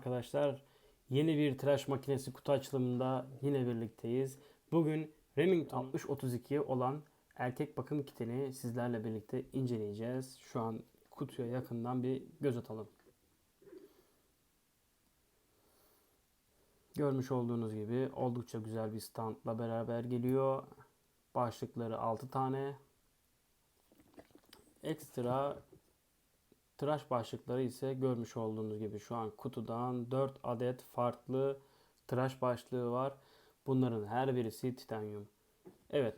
arkadaşlar. Yeni bir tıraş makinesi kutu açılımında yine birlikteyiz. Bugün Remington 6032 olan erkek bakım kitini sizlerle birlikte inceleyeceğiz. Şu an kutuya yakından bir göz atalım. Görmüş olduğunuz gibi oldukça güzel bir standla beraber geliyor. Başlıkları 6 tane. Ekstra tıraş başlıkları ise görmüş olduğunuz gibi şu an kutudan 4 adet farklı tıraş başlığı var. Bunların her birisi titanyum. Evet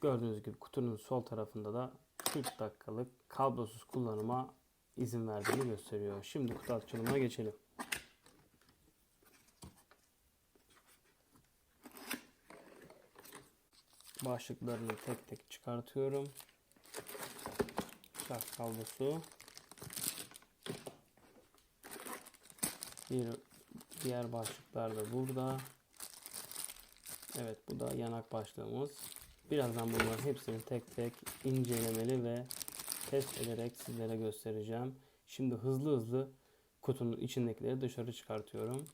gördüğünüz gibi kutunun sol tarafında da 40 dakikalık kablosuz kullanıma izin verdiğini gösteriyor. Şimdi kutu açılımına geçelim. Başlıklarını tek tek çıkartıyorum. Şarj kablosu. Bir diğer başlıklar da burada. Evet bu da yanak başlığımız. Birazdan bunların hepsini tek tek incelemeli ve test ederek sizlere göstereceğim. Şimdi hızlı hızlı kutunun içindekileri dışarı çıkartıyorum.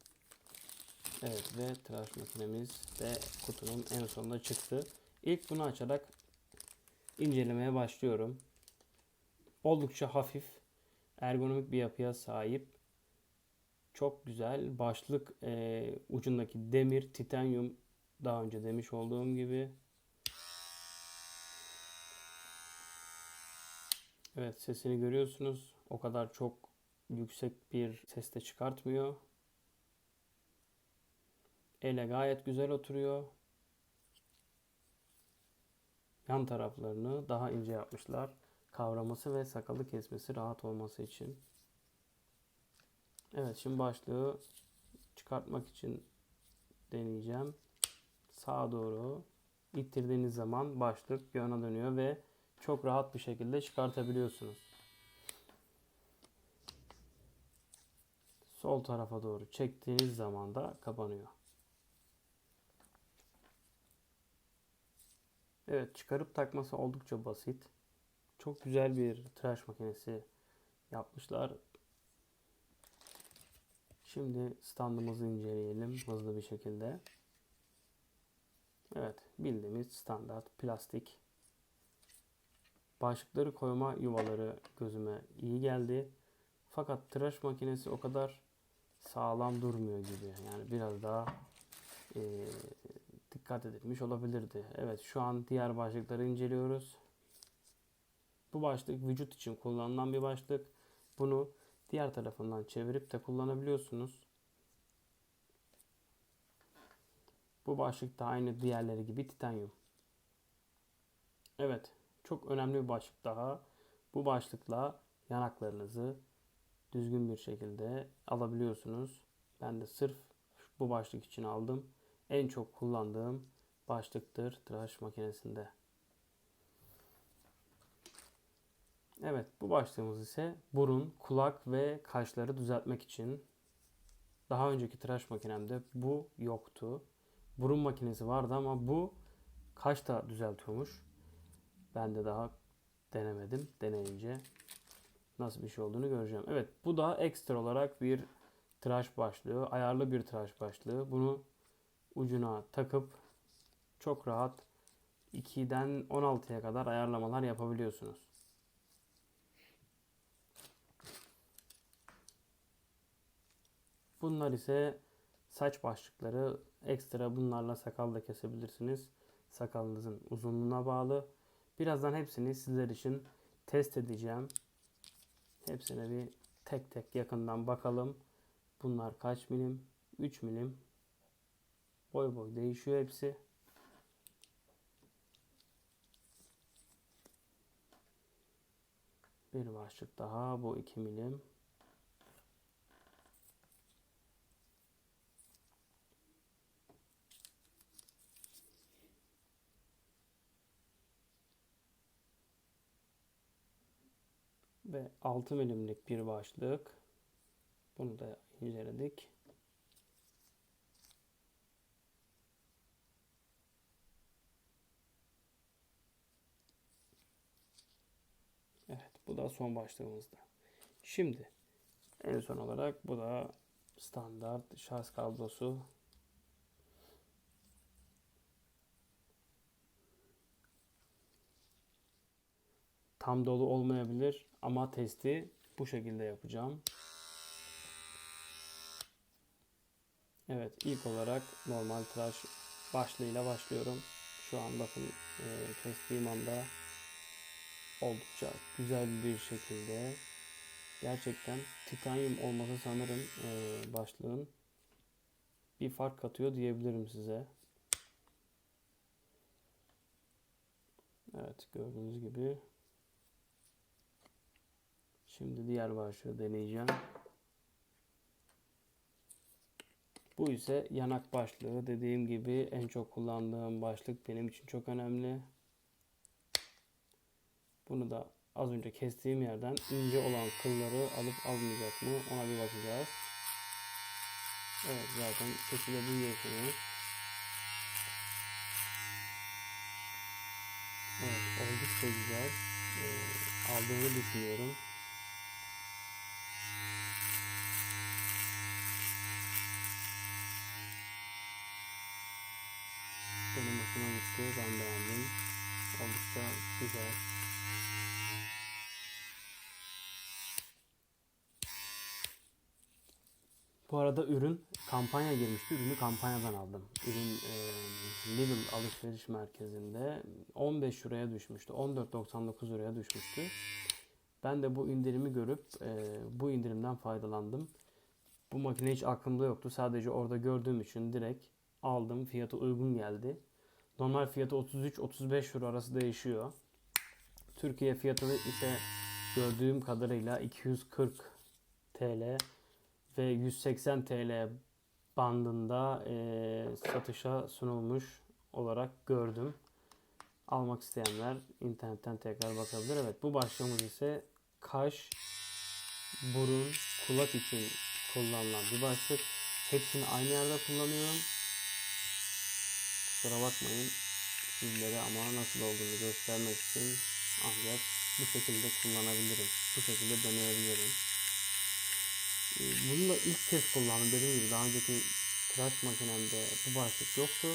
Evet ve tıraş makinemiz de kutunun en sonunda çıktı. İlk bunu açarak incelemeye başlıyorum. Oldukça hafif, ergonomik bir yapıya sahip. Çok güzel. Başlık e, ucundaki demir, titanyum daha önce demiş olduğum gibi. Evet sesini görüyorsunuz. O kadar çok yüksek bir ses de çıkartmıyor. Ele gayet güzel oturuyor. Yan taraflarını daha ince yapmışlar. Kavraması ve sakalı kesmesi rahat olması için. Evet şimdi başlığı çıkartmak için deneyeceğim. Sağa doğru ittirdiğiniz zaman başlık yana dönüyor ve çok rahat bir şekilde çıkartabiliyorsunuz. Sol tarafa doğru çektiğiniz zaman da kapanıyor. Evet çıkarıp takması oldukça basit. Çok güzel bir tıraş makinesi yapmışlar. Şimdi standımızı inceleyelim hızlı bir şekilde. Evet bildiğimiz standart plastik. Başlıkları koyma yuvaları gözüme iyi geldi. Fakat tıraş makinesi o kadar sağlam durmuyor gibi. Yani biraz daha e, dikkat edilmiş olabilirdi. Evet şu an diğer başlıkları inceliyoruz. Bu başlık vücut için kullanılan bir başlık. Bunu diğer tarafından çevirip de kullanabiliyorsunuz. Bu başlık da aynı diğerleri gibi titanyum. Evet, çok önemli bir başlık daha. Bu başlıkla yanaklarınızı düzgün bir şekilde alabiliyorsunuz. Ben de sırf bu başlık için aldım. En çok kullandığım başlıktır tıraş makinesinde. Evet bu başlığımız ise burun, kulak ve kaşları düzeltmek için. Daha önceki tıraş makinemde bu yoktu. Burun makinesi vardı ama bu kaş da düzeltiyormuş. Ben de daha denemedim. Deneyince nasıl bir şey olduğunu göreceğim. Evet bu da ekstra olarak bir tıraş başlığı. Ayarlı bir tıraş başlığı. Bunu ucuna takıp çok rahat 2'den 16'ya kadar ayarlamalar yapabiliyorsunuz. Bunlar ise saç başlıkları. Ekstra bunlarla sakal da kesebilirsiniz. Sakalınızın uzunluğuna bağlı. Birazdan hepsini sizler için test edeceğim. Hepsine bir tek tek yakından bakalım. Bunlar kaç milim? 3 milim. Boy boy değişiyor hepsi. Bir başlık daha. Bu 2 milim. Ve 6 milimlik bir başlık. Bunu da inceledik. Evet bu da son başlığımızda. Şimdi en son olarak bu da Standart şarj kablosu. Tam dolu olmayabilir ama testi bu şekilde yapacağım. Evet ilk olarak normal tıraş başlığıyla başlıyorum. Şu an bakın e, kestiğim anda oldukça güzel bir şekilde gerçekten titanyum olması sanırım e, başlığın bir fark katıyor diyebilirim size. Evet gördüğünüz gibi. Şimdi diğer başlığı deneyeceğim. Bu ise yanak başlığı. Dediğim gibi en çok kullandığım başlık benim için çok önemli. Bunu da az önce kestiğim yerden ince olan kılları alıp almayacak mı ona bir bakacağız. Evet zaten sesi de duyuyorsunuz. Evet oldukça güzel. Ee, aldığını düşünüyorum. Benim hoşuma gitti. Ben beğendim. Oldukça güzel. Bu arada ürün kampanya girmişti. Ürünü kampanyadan aldım. Ürün e, Lidl alışveriş merkezinde 15 liraya düşmüştü. 14.99 liraya düşmüştü. Ben de bu indirimi görüp e, bu indirimden faydalandım. Bu makine hiç aklımda yoktu. Sadece orada gördüğüm için direkt aldım. Fiyatı uygun geldi. Normal fiyatı 33-35 euro arası değişiyor. Türkiye fiyatı ise gördüğüm kadarıyla 240 TL ve 180 TL bandında e, satışa sunulmuş olarak gördüm. Almak isteyenler internetten tekrar bakabilir. Evet bu başlığımız ise kaş, burun, kulak için kullanılan bir başlık. Hepsini aynı yerde kullanıyorum. Kusura bakmayın sizlere ama nasıl olduğunu göstermek için ancak bu şekilde kullanabilirim. Bu şekilde deneyebilirim. Ee, Bunu da ilk kez kullandım. Dediğim gibi daha önceki tıraş makinemde bu başlık yoktu.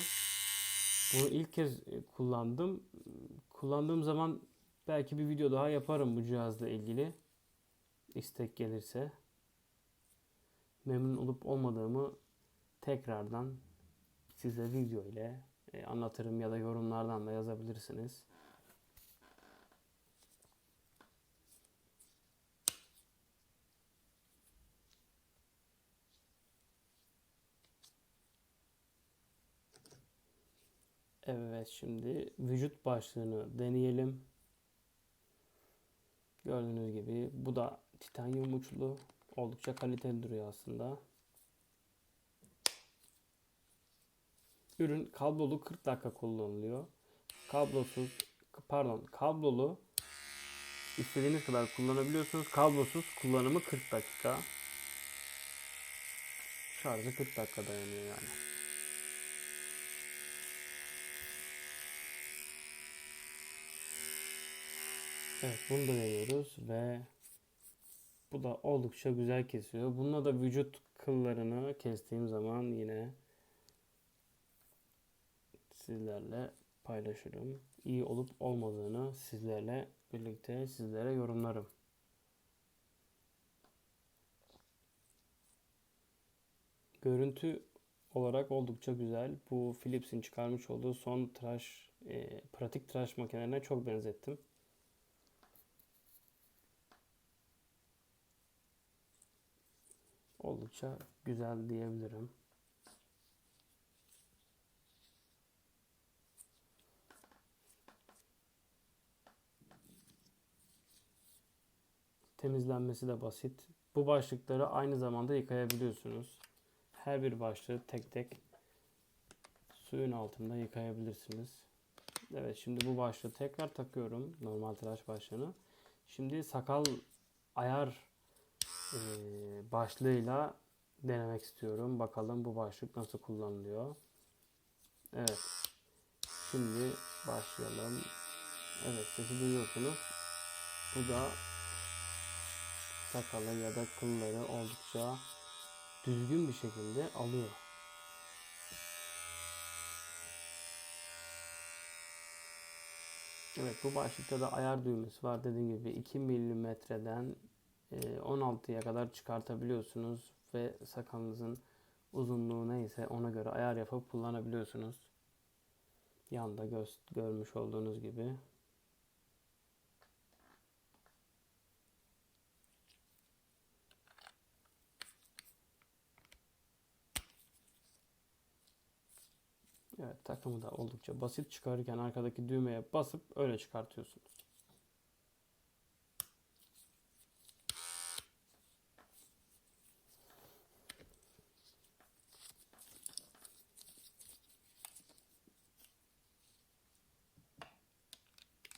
Bunu ilk kez e, kullandım. Kullandığım zaman belki bir video daha yaparım bu cihazla ilgili. İstek gelirse. Memnun olup olmadığımı tekrardan size video ile anlatırım ya da yorumlardan da yazabilirsiniz. Evet şimdi vücut başlığını deneyelim. Gördüğünüz gibi bu da titanyum uçlu. Oldukça kaliteli duruyor aslında. Ürün kablolu 40 dakika kullanılıyor. Kablosuz pardon kablolu istediğiniz kadar kullanabiliyorsunuz. Kablosuz kullanımı 40 dakika. Şarjı 40 dakika dayanıyor yani. Evet bunu da deniyoruz ve bu da oldukça güzel kesiyor. Bununla da vücut kıllarını kestiğim zaman yine sizlerle paylaşırım. İyi olup olmadığını sizlerle birlikte sizlere yorumlarım. Görüntü olarak oldukça güzel. Bu Philips'in çıkarmış olduğu son tıraş, e, pratik tıraş makinelerine çok benzettim. Oldukça güzel diyebilirim. Temizlenmesi de basit. Bu başlıkları aynı zamanda yıkayabiliyorsunuz. Her bir başlığı tek tek suyun altında yıkayabilirsiniz. Evet şimdi bu başlığı tekrar takıyorum. Normal tıraş başlığını. Şimdi sakal ayar e, başlığıyla denemek istiyorum. Bakalım bu başlık nasıl kullanılıyor. Evet. Şimdi başlayalım. Evet sesi duyuyorsunuz. Bu da sakalı ya da kılları oldukça düzgün bir şekilde alıyor. Evet bu başlıkta da ayar düğmesi var. Dediğim gibi 2 milimetreden e, 16'ya kadar çıkartabiliyorsunuz ve sakalınızın uzunluğu neyse ona göre ayar yapıp kullanabiliyorsunuz. Yanda göz, görmüş olduğunuz gibi. Evet takımı da oldukça basit çıkarırken arkadaki düğmeye basıp öyle çıkartıyorsunuz.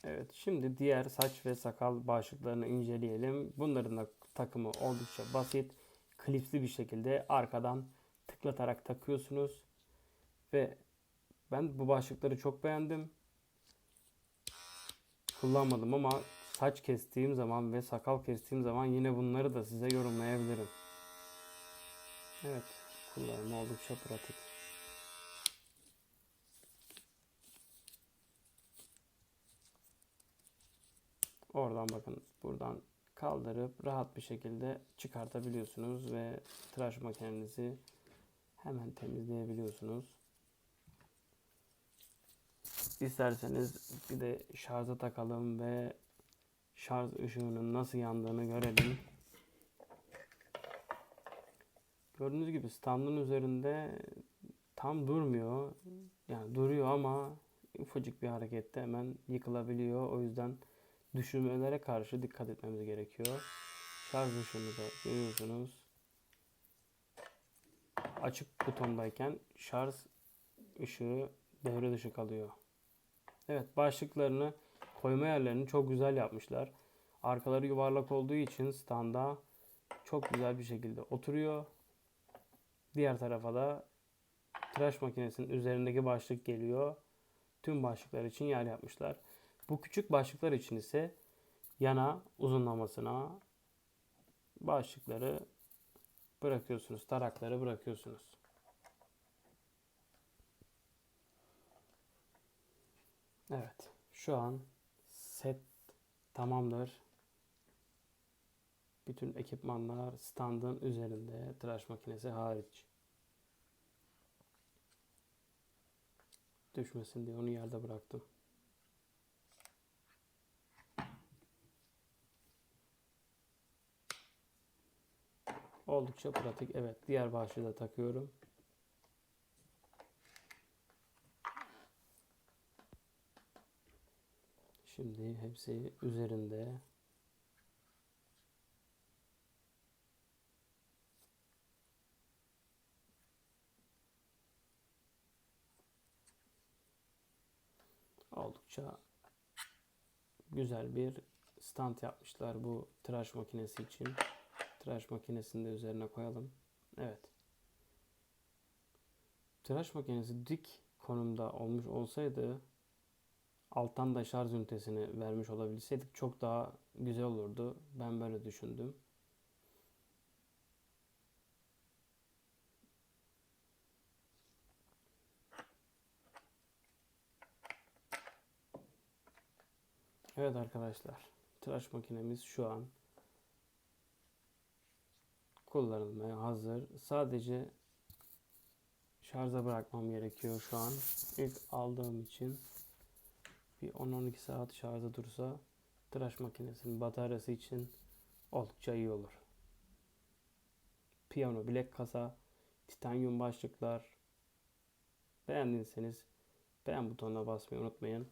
Evet şimdi diğer saç ve sakal başlıklarını inceleyelim. Bunların da takımı oldukça basit. Klipsli bir şekilde arkadan tıklatarak takıyorsunuz. Ve ben bu başlıkları çok beğendim. Kullanmadım ama saç kestiğim zaman ve sakal kestiğim zaman yine bunları da size yorumlayabilirim. Evet, kullanımı oldukça pratik. Oradan bakın buradan kaldırıp rahat bir şekilde çıkartabiliyorsunuz ve tıraş makinenizi hemen temizleyebiliyorsunuz. İsterseniz bir de şarja takalım ve şarj ışığının nasıl yandığını görelim. Gördüğünüz gibi standın üzerinde tam durmuyor. Yani duruyor ama ufacık bir harekette hemen yıkılabiliyor. O yüzden düşürmelere karşı dikkat etmemiz gerekiyor. Şarj ışığını da görüyorsunuz. Açık butondayken şarj ışığı devre dışı kalıyor. Evet başlıklarını koyma yerlerini çok güzel yapmışlar. Arkaları yuvarlak olduğu için standa çok güzel bir şekilde oturuyor. Diğer tarafa da tıraş makinesinin üzerindeki başlık geliyor. Tüm başlıklar için yer yapmışlar. Bu küçük başlıklar için ise yana uzunlamasına başlıkları bırakıyorsunuz. Tarakları bırakıyorsunuz. Evet. Şu an set tamamdır. Bütün ekipmanlar standın üzerinde. Tıraş makinesi hariç. Düşmesin diye onu yerde bıraktım. Oldukça pratik. Evet. Diğer başlığı da takıyorum. Şimdi hepsi üzerinde. Oldukça güzel bir stand yapmışlar bu tıraş makinesi için. Tıraş makinesini de üzerine koyalım. Evet. Tıraş makinesi dik konumda olmuş olsaydı alttan da şarj ünitesini vermiş olabilseydik çok daha güzel olurdu. Ben böyle düşündüm. Evet arkadaşlar. Tıraş makinemiz şu an kullanılmaya hazır. Sadece şarja bırakmam gerekiyor şu an. İlk aldığım için bir 10-12 saat şarjda dursa tıraş makinesinin bataryası için oldukça iyi olur. Piyano bilek kasa, titanyum başlıklar. Beğendiyseniz beğen butonuna basmayı unutmayın.